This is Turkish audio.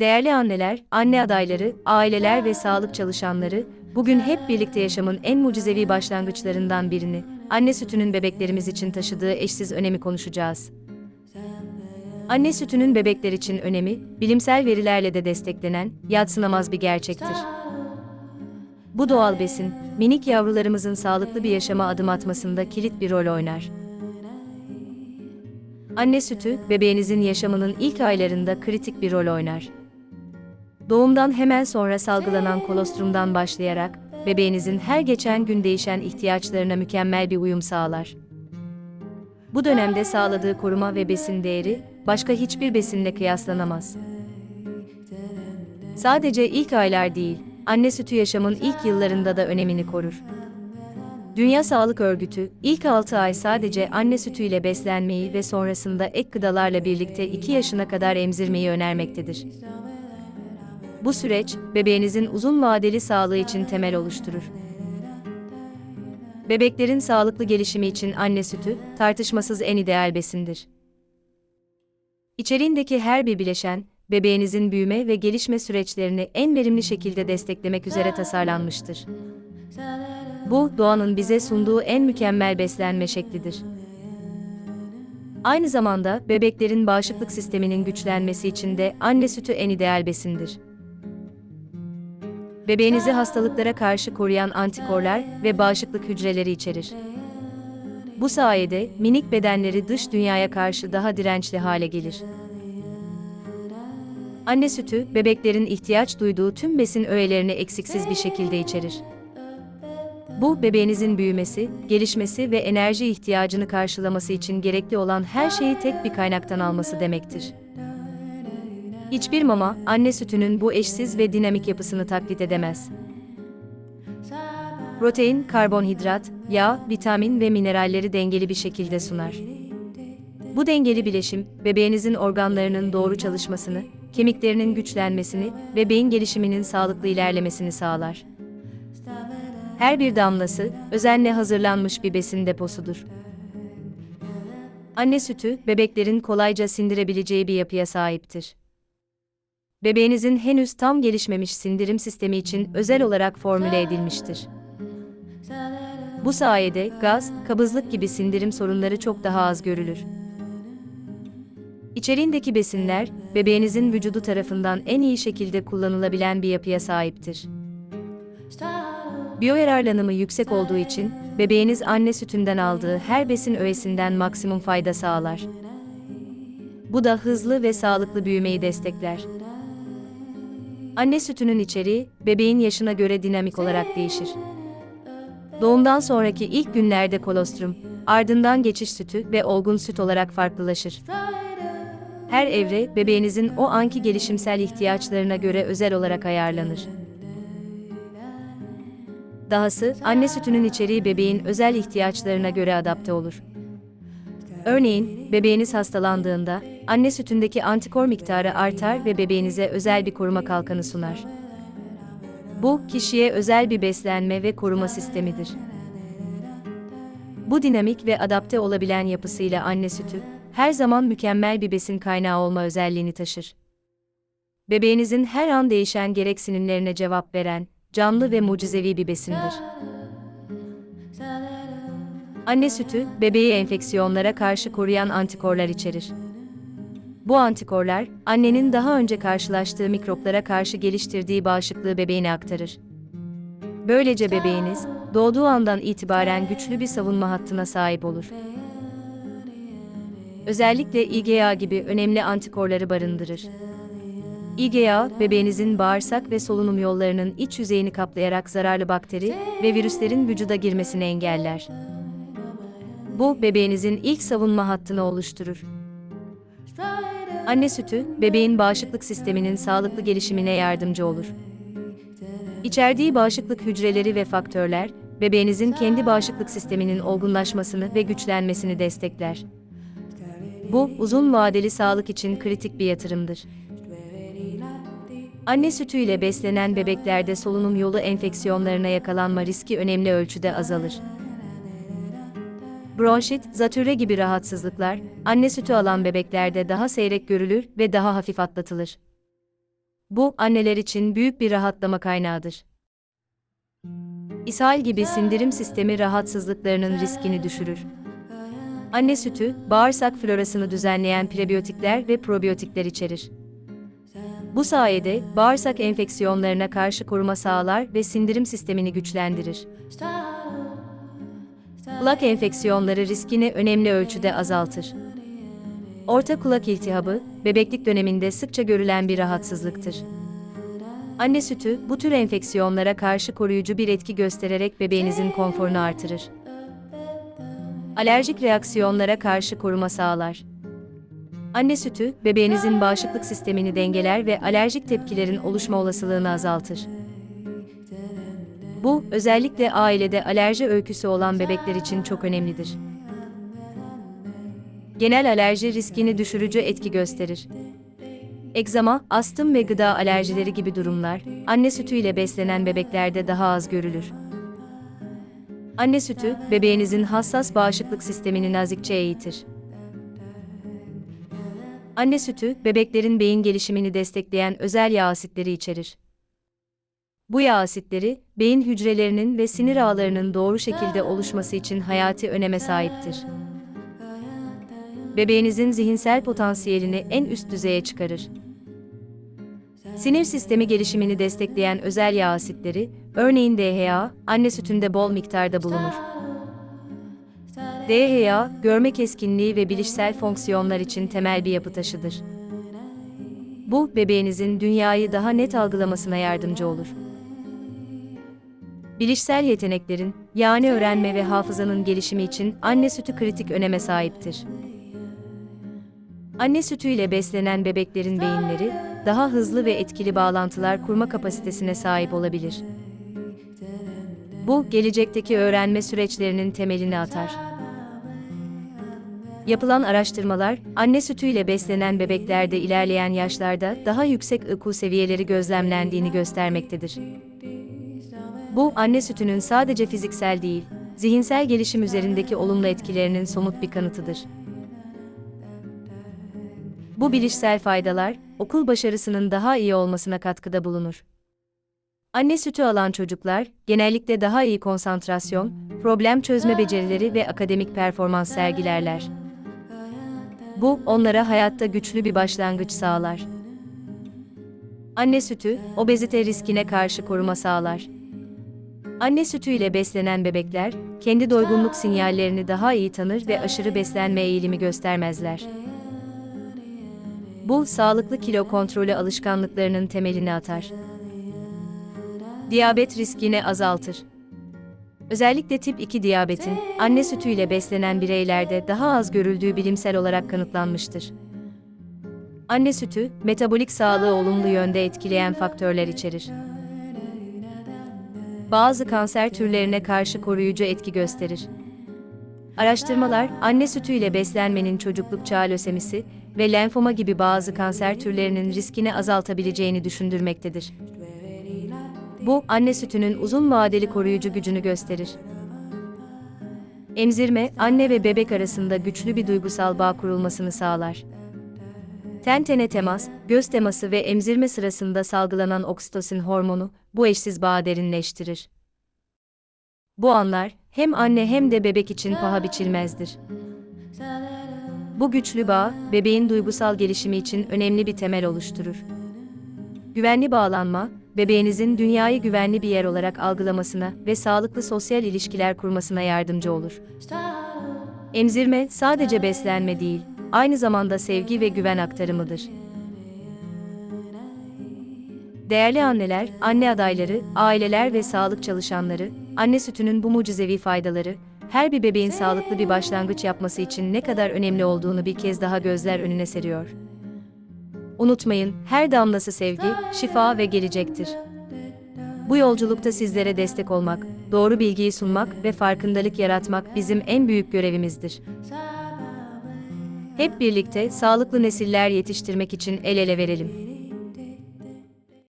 Değerli anneler, anne adayları, aileler ve sağlık çalışanları, bugün hep birlikte yaşamın en mucizevi başlangıçlarından birini, anne sütünün bebeklerimiz için taşıdığı eşsiz önemi konuşacağız. Anne sütünün bebekler için önemi, bilimsel verilerle de desteklenen, yadsınamaz bir gerçektir. Bu doğal besin, minik yavrularımızın sağlıklı bir yaşama adım atmasında kilit bir rol oynar. Anne sütü, bebeğinizin yaşamının ilk aylarında kritik bir rol oynar. Doğumdan hemen sonra salgılanan kolostrumdan başlayarak, bebeğinizin her geçen gün değişen ihtiyaçlarına mükemmel bir uyum sağlar. Bu dönemde sağladığı koruma ve besin değeri, başka hiçbir besinle kıyaslanamaz. Sadece ilk aylar değil, anne sütü yaşamın ilk yıllarında da önemini korur. Dünya Sağlık Örgütü, ilk 6 ay sadece anne sütüyle beslenmeyi ve sonrasında ek gıdalarla birlikte 2 yaşına kadar emzirmeyi önermektedir. Bu süreç, bebeğinizin uzun vadeli sağlığı için temel oluşturur. Bebeklerin sağlıklı gelişimi için anne sütü, tartışmasız en ideal besindir. İçeriğindeki her bir bileşen, bebeğinizin büyüme ve gelişme süreçlerini en verimli şekilde desteklemek üzere tasarlanmıştır. Bu, doğanın bize sunduğu en mükemmel beslenme şeklidir. Aynı zamanda bebeklerin bağışıklık sisteminin güçlenmesi için de anne sütü en ideal besindir. Bebeğinizi hastalıklara karşı koruyan antikorlar ve bağışıklık hücreleri içerir. Bu sayede minik bedenleri dış dünyaya karşı daha dirençli hale gelir. Anne sütü, bebeklerin ihtiyaç duyduğu tüm besin öğelerini eksiksiz bir şekilde içerir. Bu, bebeğinizin büyümesi, gelişmesi ve enerji ihtiyacını karşılaması için gerekli olan her şeyi tek bir kaynaktan alması demektir. Hiçbir mama, anne sütünün bu eşsiz ve dinamik yapısını taklit edemez. Protein, karbonhidrat, yağ, vitamin ve mineralleri dengeli bir şekilde sunar. Bu dengeli bileşim, bebeğinizin organlarının doğru çalışmasını, kemiklerinin güçlenmesini ve beyin gelişiminin sağlıklı ilerlemesini sağlar. Her bir damlası, özenle hazırlanmış bir besin deposudur. Anne sütü, bebeklerin kolayca sindirebileceği bir yapıya sahiptir. Bebeğinizin henüz tam gelişmemiş sindirim sistemi için özel olarak formüle edilmiştir. Bu sayede gaz, kabızlık gibi sindirim sorunları çok daha az görülür. İçeriğindeki besinler, bebeğinizin vücudu tarafından en iyi şekilde kullanılabilen bir yapıya sahiptir. Biyoyararlanımı yüksek olduğu için, bebeğiniz anne sütünden aldığı her besin öğesinden maksimum fayda sağlar. Bu da hızlı ve sağlıklı büyümeyi destekler. Anne sütünün içeriği, bebeğin yaşına göre dinamik olarak değişir. Doğumdan sonraki ilk günlerde kolostrum, ardından geçiş sütü ve olgun süt olarak farklılaşır. Her evre, bebeğinizin o anki gelişimsel ihtiyaçlarına göre özel olarak ayarlanır. Dahası, anne sütünün içeriği bebeğin özel ihtiyaçlarına göre adapte olur. Örneğin, bebeğiniz hastalandığında, anne sütündeki antikor miktarı artar ve bebeğinize özel bir koruma kalkanı sunar. Bu, kişiye özel bir beslenme ve koruma sistemidir. Bu dinamik ve adapte olabilen yapısıyla anne sütü, her zaman mükemmel bir besin kaynağı olma özelliğini taşır. Bebeğinizin her an değişen gereksinimlerine cevap veren, canlı ve mucizevi bir besindir. Anne sütü, bebeği enfeksiyonlara karşı koruyan antikorlar içerir. Bu antikorlar, annenin daha önce karşılaştığı mikroplara karşı geliştirdiği bağışıklığı bebeğine aktarır. Böylece bebeğiniz, doğduğu andan itibaren güçlü bir savunma hattına sahip olur. Özellikle IgA gibi önemli antikorları barındırır. IgA, bebeğinizin bağırsak ve solunum yollarının iç yüzeyini kaplayarak zararlı bakteri ve virüslerin vücuda girmesini engeller. Bu, bebeğinizin ilk savunma hattını oluşturur. Anne sütü, bebeğin bağışıklık sisteminin sağlıklı gelişimine yardımcı olur. İçerdiği bağışıklık hücreleri ve faktörler, bebeğinizin kendi bağışıklık sisteminin olgunlaşmasını ve güçlenmesini destekler. Bu, uzun vadeli sağlık için kritik bir yatırımdır. Anne sütüyle beslenen bebeklerde solunum yolu enfeksiyonlarına yakalanma riski önemli ölçüde azalır. Bronşit, zatürre gibi rahatsızlıklar, anne sütü alan bebeklerde daha seyrek görülür ve daha hafif atlatılır. Bu, anneler için büyük bir rahatlama kaynağıdır. İshal gibi sindirim sistemi rahatsızlıklarının riskini düşürür. Anne sütü, bağırsak florasını düzenleyen prebiyotikler ve probiyotikler içerir. Bu sayede bağırsak enfeksiyonlarına karşı koruma sağlar ve sindirim sistemini güçlendirir. Kulak enfeksiyonları riskini önemli ölçüde azaltır. Orta kulak iltihabı, bebeklik döneminde sıkça görülen bir rahatsızlıktır. Anne sütü, bu tür enfeksiyonlara karşı koruyucu bir etki göstererek bebeğinizin konforunu artırır. Alerjik reaksiyonlara karşı koruma sağlar. Anne sütü, bebeğinizin bağışıklık sistemini dengeler ve alerjik tepkilerin oluşma olasılığını azaltır. Bu, özellikle ailede alerji öyküsü olan bebekler için çok önemlidir. Genel alerji riskini düşürücü etki gösterir. Egzama, astım ve gıda alerjileri gibi durumlar, anne sütüyle beslenen bebeklerde daha az görülür. Anne sütü, bebeğinizin hassas bağışıklık sistemini nazikçe eğitir. Anne sütü, bebeklerin beyin gelişimini destekleyen özel yağ asitleri içerir. Bu yağ asitleri, beyin hücrelerinin ve sinir ağlarının doğru şekilde oluşması için hayati öneme sahiptir. Bebeğinizin zihinsel potansiyelini en üst düzeye çıkarır. Sinir sistemi gelişimini destekleyen özel yağ asitleri, örneğin DHA, anne sütünde bol miktarda bulunur. DHA, görme keskinliği ve bilişsel fonksiyonlar için temel bir yapı taşıdır. Bu, bebeğinizin dünyayı daha net algılamasına yardımcı olur. Bilişsel yeteneklerin, yani öğrenme ve hafızanın gelişimi için anne sütü kritik öneme sahiptir. Anne sütüyle beslenen bebeklerin beyinleri, daha hızlı ve etkili bağlantılar kurma kapasitesine sahip olabilir. Bu, gelecekteki öğrenme süreçlerinin temelini atar. Yapılan araştırmalar, anne sütüyle beslenen bebeklerde ilerleyen yaşlarda daha yüksek IQ seviyeleri gözlemlendiğini göstermektedir. Bu, anne sütünün sadece fiziksel değil, zihinsel gelişim üzerindeki olumlu etkilerinin somut bir kanıtıdır. Bu bilişsel faydalar, okul başarısının daha iyi olmasına katkıda bulunur. Anne sütü alan çocuklar, genellikle daha iyi konsantrasyon, problem çözme becerileri ve akademik performans sergilerler. Bu, onlara hayatta güçlü bir başlangıç sağlar. Anne sütü, obezite riskine karşı koruma sağlar. Anne sütüyle beslenen bebekler, kendi doygunluk sinyallerini daha iyi tanır ve aşırı beslenme eğilimi göstermezler. Bu, sağlıklı kilo kontrolü alışkanlıklarının temelini atar. Diyabet riskini azaltır. Özellikle tip 2 diyabetin, anne sütüyle beslenen bireylerde daha az görüldüğü bilimsel olarak kanıtlanmıştır. Anne sütü, metabolik sağlığı olumlu yönde etkileyen faktörler içerir. Bazı kanser türlerine karşı koruyucu etki gösterir. Araştırmalar, anne sütüyle beslenmenin çocukluk çağı lösemisi ve lenfoma gibi bazı kanser türlerinin riskini azaltabileceğini düşündürmektedir. Bu, anne sütünün uzun vadeli koruyucu gücünü gösterir. Emzirme, anne ve bebek arasında güçlü bir duygusal bağ kurulmasını sağlar. Ten tene temas, göz teması ve emzirme sırasında salgılanan oksitosin hormonu, bu eşsiz bağı derinleştirir. Bu anlar, hem anne hem de bebek için paha biçilmezdir. Bu güçlü bağ, bebeğin duygusal gelişimi için önemli bir temel oluşturur. Güvenli bağlanma, bebeğinizin dünyayı güvenli bir yer olarak algılamasına ve sağlıklı sosyal ilişkiler kurmasına yardımcı olur. Emzirme sadece beslenme değil, aynı zamanda sevgi ve güven aktarımıdır. Değerli anneler, anne adayları, aileler ve sağlık çalışanları, anne sütünün bu mucizevi faydaları, her bir bebeğin sağlıklı bir başlangıç yapması için ne kadar önemli olduğunu bir kez daha gözler önüne seriyor. Unutmayın, her damlası sevgi, şifa ve gelecektir. Bu yolculukta sizlere destek olmak, doğru bilgiyi sunmak ve farkındalık yaratmak bizim en büyük görevimizdir. Hep birlikte sağlıklı nesiller yetiştirmek için el ele verelim.